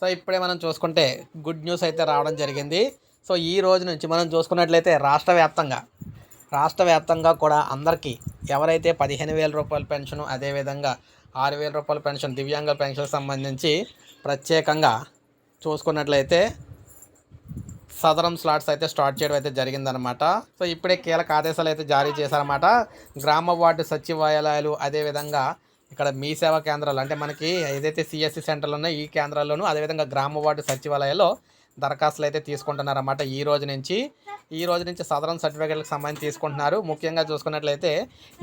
So ఇప్పుడే మనం చూసుకుంటే గుడ్ న్యూస్ అయితే రావడం జరిగింది. సో ఈ రోజు నుంచి మనం చూసుకున్నట్లయితే రాష్ట్ర వ్యాప్తంగా రాష్ట్ర వ్యాప్తంగా కూడా అందరికీ ఎవరైతే పదిహేను వేల రూపాయల పెన్షన్ అదేవిధంగా ఆరు వేల రూపాయల పెన్షన్ దివ్యాంగ పెన్షన్ సంబంధించి ప్రత్యేకంగా చూసుకున్నట్లయితే సదరం స్లాట్స్ అయితే స్టార్ట్ చేయడం అయితే జరిగిందనమాట సో ఇప్పుడే కీలక ఆదేశాలు అయితే జారీ చేశారన్నమాట. గ్రామ వార్డు సచివాలయాలు అదేవిధంగా ఇక్కడ మీ సేవా కేంద్రాలు అంటే మనకి ఏదైతే సిఎస్సి సెంటర్లు ఉన్నాయో ఈ కేంద్రాల్లోనూ అదేవిధంగా గ్రామ వార్డు సచివాలయాల్లో దరఖాస్తులు అయితే తీసుకుంటున్నారన్నమాట ఈ రోజు నుంచి. ఈ రోజు నుంచి సదరన్ సర్టిఫికేట్లకు సంబంధించి తీసుకుంటున్నారు. ముఖ్యంగా చూసుకున్నట్లయితే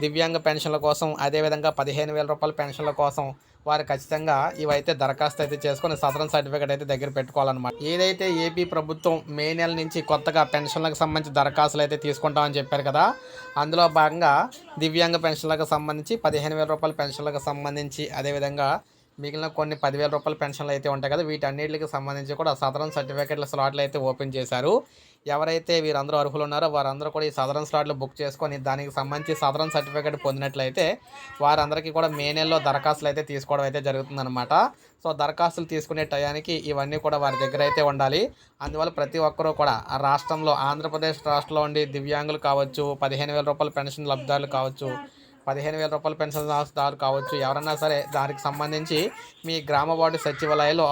దివ్యాంగ పెన్షన్ల కోసం అదేవిధంగా పదిహేను వేల రూపాయల పెన్షన్ల కోసం వారు ఖచ్చితంగా ఇవైతే దరఖాస్తు అయితే చేసుకొని సదరన్ సర్టిఫికేట్ అయితే దగ్గర పెట్టుకోవాలన్నమాట. ఏదైతే ఏపీ ప్రభుత్వం మే నెల నుంచి కొత్తగా పెన్షన్లకు సంబంధించి దరఖాస్తులు అయితే తీసుకుంటామని చెప్పారు కదా అందులో భాగంగా దివ్యాంగ పెన్షన్లకు సంబంధించి పదిహేను వేల రూపాయల పెన్షన్లకు సంబంధించి అదేవిధంగా మిగిలిన కొన్ని పదివేల రూపాయల పెన్షన్లు అయితే ఉంటాయి కదా వీటన్నిటికి సంబంధించి కూడా సదరన్ సర్టిఫికేట్ల స్లాట్లు అయితే ఓపెన్ చేశారు. ఎవరైతే వీరందరూ అర్హులు ఉన్నారో వారందరూ కూడా ఈ సదరన్ స్లాట్లు బుక్ చేసుకొని దానికి సంబంధించి సదరన్ సర్టిఫికేట్ పొందినట్లయితే వారందరికీ కూడా మే నెలలో దరఖాస్తులు అయితే తీసుకోవడం అయితే జరుగుతుందన్నమాట. సో దరఖాస్తులు తీసుకునే టయానికి ఇవన్నీ కూడా వారి దగ్గర అయితే ఉండాలి. అందువల్ల ప్రతి ఒక్కరూ కూడా ఆ రాష్ట్రంలో ఆంధ్రప్రదేశ్ రాష్ట్రంలో ఉండి దివ్యాంగులు కావచ్చు పదిహేను వేల రూపాయల పెన్షన్ లబ్ధాలు కావచ్చు పదిహేను వేల రూపాయల పెన్షన్ దారు కావచ్చు. ఎవరన్నా సరే దానికి సంబంధించి మీ గ్రామ వార్డు సచివాలయంలో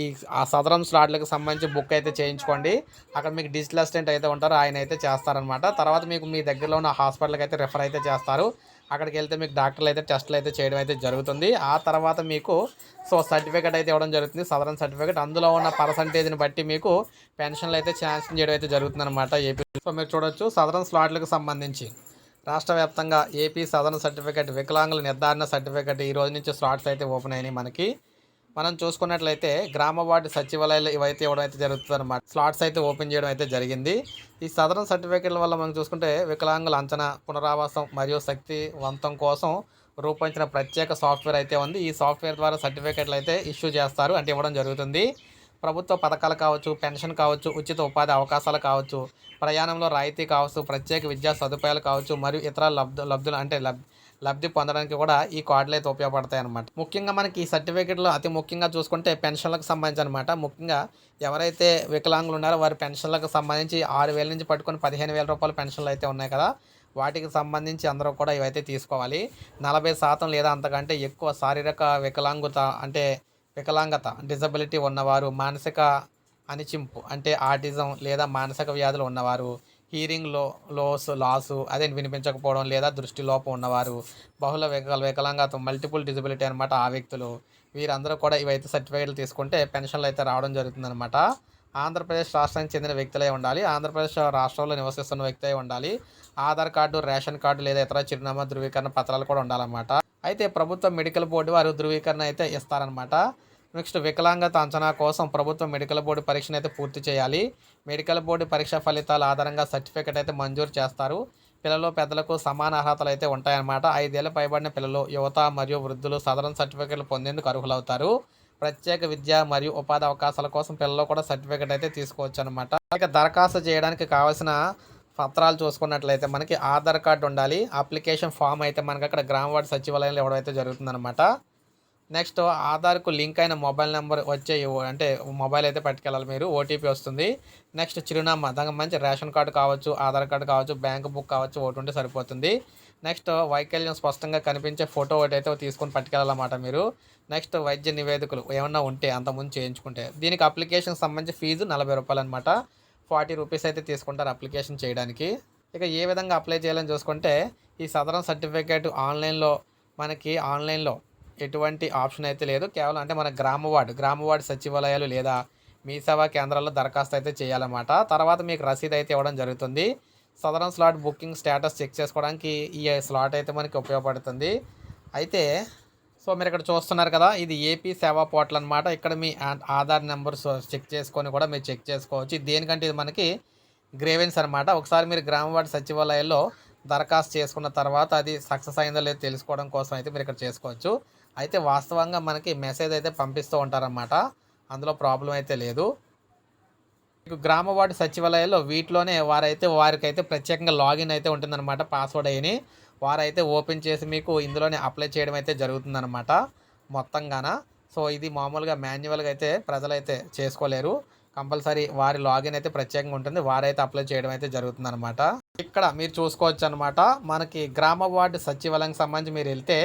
ఈ ఆ సదరం స్లాట్లకు సంబంధించి బుక్ అయితే చేయించుకోండి. అక్కడ మీకు డిజిటల్ అసిస్టెంట్ అయితే ఉంటారో. ఆయన అయితే చేస్తారనమాట తర్వాత మీకు మీ దగ్గరలో ఉన్న హాస్పిటల్కి అయితే రెఫర్ అయితే చేస్తారు. అక్కడికి వెళ్తే మీకు డాక్టర్లు అయితే టెస్టులు అయితే చేయడం అయితే జరుగుతుంది. ఆ తర్వాత మీకు సో సర్టిఫికేట్ అయితే ఇవ్వడం జరుగుతుంది. సదరన్ సర్టిఫికేట్. అందులో ఉన్న పర్సంటేజ్ని బట్టి మీకు పెన్షన్లు అయితే శాంక్షన్ చేయడం అయితే జరుగుతుంది అనమాట ఏపీ సో మీరు చూడొచ్చు. సదరన్ స్లాట్లకు సంబంధించి రాష్ట్ర వ్యాప్తంగా ఏపీ సదరన్ సర్టిఫికేట్ వికలాంగుల నిర్ధారణ సర్టిఫికేట్ ఈ రోజు నుంచి స్లాట్స్ అయితే ఓపెన్ అయినాయి మనకి. మనం చూసుకున్నట్లయితే గ్రామ వార్డు సచివాలయాలు ఇవైతే ఇవ్వడం అయితే జరుగుతుంది అనమాట స్లాట్స్ అయితే ఓపెన్ చేయడం అయితే జరిగింది. ఈ సదరన్ సర్టిఫికేట్ల వల్ల మనం చూసుకుంటే వికలాంగుల అంచనా పునరావాసం మరియు శక్తివంతం కోసం రూపొందించిన ప్రత్యేక సాఫ్ట్వేర్ అయితే ఉంది. ఈ సాఫ్ట్వేర్ ద్వారా సర్టిఫికేట్లు అయితే ఇష్యూ చేస్తారు అంటే ఇవ్వడం జరుగుతుంది. ప్రభుత్వ పథకాలు కావచ్చు పెన్షన్ కావచ్చు ఉచిత ఉపాధి అవకాశాలు కావచ్చు ప్రయాణంలో రాయితీ కావచ్చు ప్రత్యేక విద్యా సదుపాయాలు కావచ్చు మరియు ఇతర లబ్ధు లబ్ధులు అంటే లబ్ లబ్ధి పొందడానికి కూడా ఈ కార్డులు అయితే ఉపయోగపడతాయి అనమాట ముఖ్యంగా మనకి ఈ సర్టిఫికెట్లో అతి ముఖ్యంగా చూసుకుంటే పెన్షన్లకు సంబంధించి అనమాట ముఖ్యంగా ఎవరైతే వికలాంగులు ఉన్నారో వారి పెన్షన్లకు సంబంధించి ఆరు వేల నుంచి పట్టుకొని పదిహేను వేల రూపాయల పెన్షన్లు అయితే ఉన్నాయి కదా. వాటికి సంబంధించి అందరూ కూడా ఇవైతే తీసుకోవాలి. నలభై శాతం లేదా అంతకంటే ఎక్కువ శారీరక వికలాంగుత అంటే వికలాంగత డిజబిలిటీ ఉన్నవారు మానసిక అనిచింపు అంటే ఆటిజం లేదా మానసిక వ్యాధులు ఉన్నవారు హీరింగ్లో లోస్ లాసు అదే వినిపించకపోవడం లేదా దృష్టి లోపం ఉన్నవారు బహుళ వికల వికలాంగత మల్టిపుల్ డిజబిలిటీ అనమాట ఆ వ్యక్తులు. వీరందరూ కూడా ఇవైతే సర్టిఫికేట్లు తీసుకుంటే పెన్షన్లు అయితే రావడం జరుగుతుందన్నమాట. ఆంధ్రప్రదేశ్ రాష్ట్రానికి చెందిన వ్యక్తులే ఉండాలి. ఆంధ్రప్రదేశ్ రాష్ట్రంలో నివసిస్తున్న వ్యక్తి ఉండాలి. ఆధార్ కార్డు రేషన్ కార్డు లేదా ఇతర చిరునామా ధృవీకరణ పత్రాలు కూడా ఉండాలన్నమాట. అయితే ప్రభుత్వ మెడికల్ బోర్డు వారు ధృవీకరణ అయితే ఇస్తారనమాట నెక్స్ట్ వికలాంగత అంచనా కోసం ప్రభుత్వ మెడికల్ బోర్డు పరీక్షను అయితే పూర్తి చేయాలి. మెడికల్ బోర్డు పరీక్ష ఫలితాల ఆధారంగా సర్టిఫికేట్ అయితే మంజూరు చేస్తారు. పిల్లలు పెద్దలకు సమాన అర్హతలు అయితే ఉంటాయన్నమాట. ఐదేళ్ళు పైబడిన పిల్లలు యువత మరియు వృద్ధులు సదరన్ సర్టిఫికేట్లు పొందేందుకు అర్హులవుతారు. ప్రత్యేక విద్య మరియు ఉపాధి అవకాశాల కోసం పిల్లలు కూడా సర్టిఫికేట్ అయితే తీసుకోవచ్చు అనమాట ఇక దరఖాస్తు చేయడానికి కావాల్సిన పత్రాలు చూసుకున్నట్లయితే మనకి ఆధార్ కార్డు ఉండాలి. అప్లికేషన్ ఫామ్ అయితే మనకి అక్కడ గ్రామ సచివాలయంలో ఎవడైతే జరుగుతుందనమాట జరుగుతుందన్నమాట. నెక్స్ట్ ఆధార్కు లింక్ అయిన మొబైల్ నెంబర్ వచ్చే అంటే మొబైల్ అయితే పట్టుకెళ్ళాలి మీరు. ఓటీపీ వస్తుంది. నెక్స్ట్ చిరునామా దానికి మంచి రేషన్ కార్డు కావచ్చు ఆధార్ కార్డు కావచ్చు బ్యాంక్ బుక్ కావచ్చు ఒకటి ఉంటే సరిపోతుంది. నెక్స్ట్ వైకల్యం స్పష్టంగా కనిపించే ఫోటో ఒకటి అయితే తీసుకొని పట్టుకెళ్ళాలన్నమాట మీరు. నెక్స్ట్ వైద్య నివేదికలు ఏమన్నా ఉంటే అంతకుముందు చేయించుకుంటే. దీనికి అప్లికేషన్ సంబంధించి ఫీజు నలభై రూపాయలు అనమాట ఫార్టీ రూపీస్ అయితే తీసుకుంటారు అప్లికేషన్ చేయడానికి. ఇక ఏ విధంగా అప్లై చేయాలని చూసుకుంటే ఈ సదరం సర్టిఫికేట్ ఆన్లైన్లో మనకి ఆన్లైన్లో ఎటువంటి ఆప్షన్ అయితే లేదు. కేవలం అంటే మన గ్రామ వార్డు గ్రామ వార్డు సచివాలయాలు లేదా మీ సేవా కేంద్రాల్లో దరఖాస్తు అయితే చేయాలన్నమాట. తర్వాత మీకు రసీదు అయితే ఇవ్వడం జరుగుతుంది. సదరన్ స్లాట్ బుకింగ్ స్టేటస్ చెక్ చేసుకోవడానికి ఈ స్లాట్ అయితే మనకి ఉపయోగపడుతుంది. అయితే సో మీరు ఇక్కడ చూస్తున్నారు కదా ఇది ఏపీ సేవా పోర్టల్ అనమాట ఇక్కడ మీ ఆధార్ నెంబర్ చెక్ చేసుకొని కూడా మీరు చెక్ చేసుకోవచ్చు. దేనికంటే ఇది మనకి గ్రేవెన్స్ అనమాట ఒకసారి మీరు గ్రామవాడి సచివాలయంలో దరఖాస్తు చేసుకున్న తర్వాత అది సక్సెస్ అయిందో లేదో తెలుసుకోవడం కోసం అయితే మీరు ఇక్కడ చేసుకోవచ్చు. అయితే వాస్తవంగా మనకి మెసేజ్ అయితే పంపిస్తూ ఉంటారన్నమాట. అందులో ప్రాబ్లం అయితే లేదు. మీకు గ్రామ వార్డు సచివాలయాల్లో వీటిలోనే వారైతే వారికైతే ప్రత్యేకంగా లాగిన్ అయితే ఉంటుందన్నమాట పాస్వర్డ్ అయ్యి వారైతే ఓపెన్ చేసి మీకు ఇందులోనే అప్లై చేయడం అయితే జరుగుతుందన్నమాట మొత్తంగాన. సో ఇది మామూలుగా మాన్యువల్గా అయితే ప్రజలైతే చేసుకోలేరు. కంపల్సరీ వారి లాగిన్ అయితే ప్రత్యేకంగా ఉంటుంది. వారైతే అప్లై చేయడం అయితే జరుగుతుందనమాట ఇక్కడ మీరు చూసుకోవచ్చు అనమాట మనకి గ్రామ వార్డు సచివాలయం సంబంధించి మీరు వెళ్తే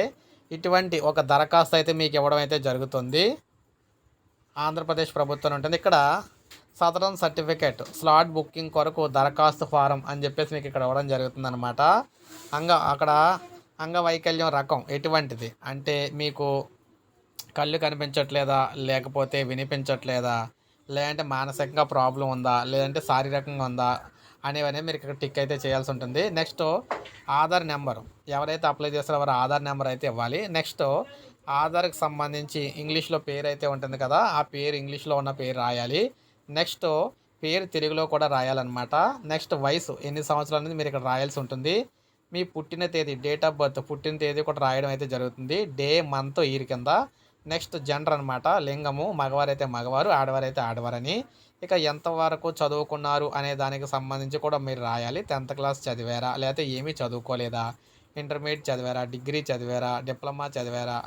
ఇటువంటి ఒక దరఖాస్తు అయితే మీకు ఇవ్వడం అయితే జరుగుతుంది. ఆంధ్రప్రదేశ్ ప్రభుత్వం ఉంటుంది. ఇక్కడ సదరన్ సర్టిఫికేట్ స్లాట్ బుకింగ్ కొరకు దరఖాస్తు ఫారం అని చెప్పేసి మీకు ఇక్కడ ఇవ్వడం జరుగుతుంది అనమాట అంగ అక్కడ అంగవైకల్యం రకం ఎటువంటిది? అంటే మీకు కళ్ళు కనిపించట్లేదా? లేకపోతే వినిపించట్లేదా? లేదంటే మానసికంగా ప్రాబ్లం ఉందా? లేదంటే శారీరకంగా ఉందా? అనేవన్నీ మీరు ఇక్కడ టిక్ అయితే చేయాల్సి ఉంటుంది. Next Aadhaar number. ఎవరైతే అప్లై చేస్తారో వారు ఆధార్ నెంబర్ అయితే ఇవ్వాలి. నెక్స్ట్ ఆధార్కి సంబంధించి ఇంగ్లీష్లో పేరు అయితే ఉంటుంది కదా ఆ పేరు ఇంగ్లీష్లో ఉన్న పేరు రాయాలి. నెక్స్ట్ పేరు తెలుగులో కూడా రాయాలన్నమాట. నెక్స్ట్ వయసు ఎన్ని సంవత్సరాలు అనేది మీరు ఇక్కడ రాయాల్సి ఉంటుంది. మీ పుట్టిన తేదీ డేట్ ఆఫ్ బర్త్ పుట్టిన తేదీ కూడా రాయడం అయితే జరుగుతుంది. డే మంత్ ఇయర్ కింద. నెక్స్ట్ జెండర్ అనమాట లింగము మగవారైతే మగవారు ఆడవారైతే ఆడవారని. ఇక ఎంతవరకు చదువుకున్నారు అనే దానికి సంబంధించి కూడా మీరు రాయాలి. టెన్త్ క్లాస్ చదివారా? లేకపోతే ఏమీ చదువుకోలేదా? ఇంటర్మీడియట్ చదివారా? డిగ్రీ చదివారా? డిప్లొమా చదివారా?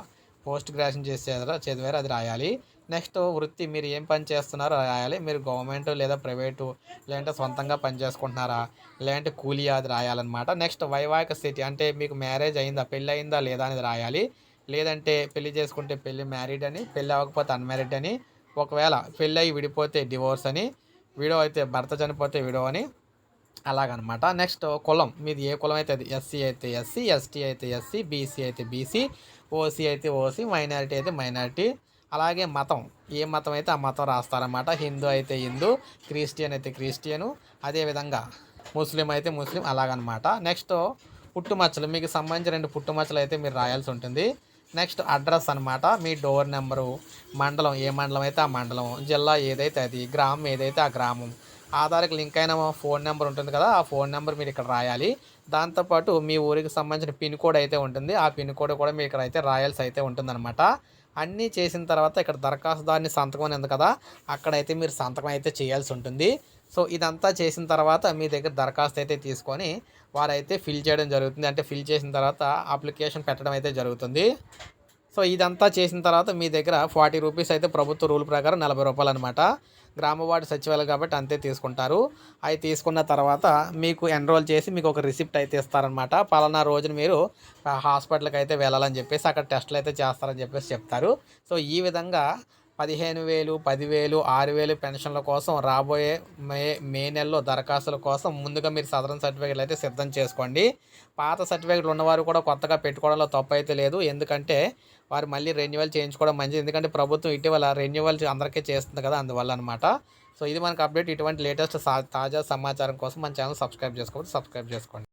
పోస్ట్ గ్రాడ్యుయేషన్ చేసారా చదివారా? అది రాయాలి. నెక్స్ట్ వృత్తి మీరు ఏం పని చేస్తున్నారో రాయాలి. మీరు గవర్నమెంట్ లేదా ప్రైవేటు లేదంటే సొంతంగా పని చేసుకుంటున్నారా? లేదంటే కూలీ అది రాయాలన్నమాట. నెక్స్ట్ వైవాహిక స్థితి అంటే మీకు మ్యారేజ్ అయిందా పెళ్ళి అయిందా లేదా అనేది రాయాలి. లేదంటే పెళ్ళి చేసుకుంటే పెళ్ళి మ్యారీడ్ అని పెళ్ళి అవ్వకపోతే అన్మ్యారీడ్ అని ఒకవేళ పెళ్ళి అయ్యి విడిపోతే డివోర్స్ అని విడో అయితే భర్త చనిపోతే విడో అని అలాగనమాట నెక్స్ట్ కులం మీది ఏ కులం అయితే అది? ఎస్సీ అయితే ఎస్సీ ఎస్టీ అయితే ఎస్సీ బీసీ అయితే బీసీ ఓసీ అయితే ఓసీ మైనారిటీ అయితే మైనారిటీ అలాగే మతం. ఏ మతం అయితే ఆ మతం రాస్తారనమాట హిందూ అయితే హిందూ క్రిస్టియన్ అయితే క్రిస్టియను. అదేవిధంగా ముస్లిం అయితే ముస్లిం అలాగనమాట నెక్స్ట్ పుట్టుమచ్చలు. మీకు సంబంధించిన రెండు పుట్టుమచ్చలు అయితే మీరు రాయాల్సి ఉంటుంది. నెక్స్ట్ అడ్రస్ అనమాట మీ డోర్ నెంబరు మండలం ఏ మండలం అయితే ఆ మండలం జిల్లా ఏదైతే అది గ్రామం ఏదైతే ఆ గ్రామం. ఆధార్కి లింక్ అయిన ఫోన్ నెంబర్ ఉంటుంది కదా ఆ ఫోన్ నెంబర్ మీరు ఇక్కడ రాయాలి. దాంతోపాటు మీ ఊరికి సంబంధించిన పిన్ కోడ్ అయితే ఉంటుంది. ఆ పిన్ కోడ్ కూడా మీరు ఇక్కడ అయితే రాయాల్సి అయితే ఉంటుందన్నమాట. అన్నీ చేసిన తర్వాత ఇక్కడ దరఖాస్తుదారుని సంతకం అనేది కదా అక్కడైతే మీరు సంతకం అయితే చేయాల్సి ఉంటుంది. సో ఇదంతా చేసిన తర్వాత మీ దగ్గర దరఖాస్తు అయితే తీసుకొని వారైతే ఫిల్ చేయడం జరుగుతుంది. అంటే ఫిల్ చేసిన తర్వాత అప్లికేషన్ పెట్టడం అయితే జరుగుతుంది. సో ఇదంతా చేసిన తర్వాత మీ దగ్గర ఫార్టీ రూపీస్ అయితే ప్రభుత్వ రూల్ ప్రకారం నలభై రూపాయలు అనమాట గ్రామ వార్డు సచివాలయం కాబట్టి అంతే తీసుకుంటారు. అవి తీసుకున్న తర్వాత మీకు ఎన్రోల్ చేసి మీకు ఒక రిసిప్ట్ అయితే ఇస్తారనమాట పలానా రోజున మీరు హాస్పిటల్కి అయితే వెళ్ళాలని చెప్పేసి అక్కడ టెస్టులు అయితే చేస్తారని చెప్పేసి చెప్తారు. సో ఈ విధంగా పదిహేను వేలు పదివేలు ఆరు వేలు పెన్షన్ల కోసం రాబోయే మే మే నెలలో దరఖాస్తుల కోసం ముందుగా మీరు సదరన్ సర్టిఫికేట్లు అయితే సిద్ధం చేసుకోండి. పాత సర్టిఫికేట్లు ఉన్నవారు కూడా కొత్తగా పెట్టుకోవడంలో తప్పు అయితే లేదు. ఎందుకంటే వారు మళ్ళీ రెన్యువల్ చేయించుకోవడం మంచిది. ఎందుకంటే ప్రభుత్వం ఇటీవల రెన్యువల్ అందరికీ చేస్తుంది కదా అందువల్ల అనమాట సో ఇది మనకు అప్డేట్ ఇటువంటి లేటెస్ట్ తాజా సమాచారం కోసం మన ఛానల్ సబ్స్క్రైబ్ చేసుకోవచ్చు సబ్స్క్రైబ్ చేసుకోండి.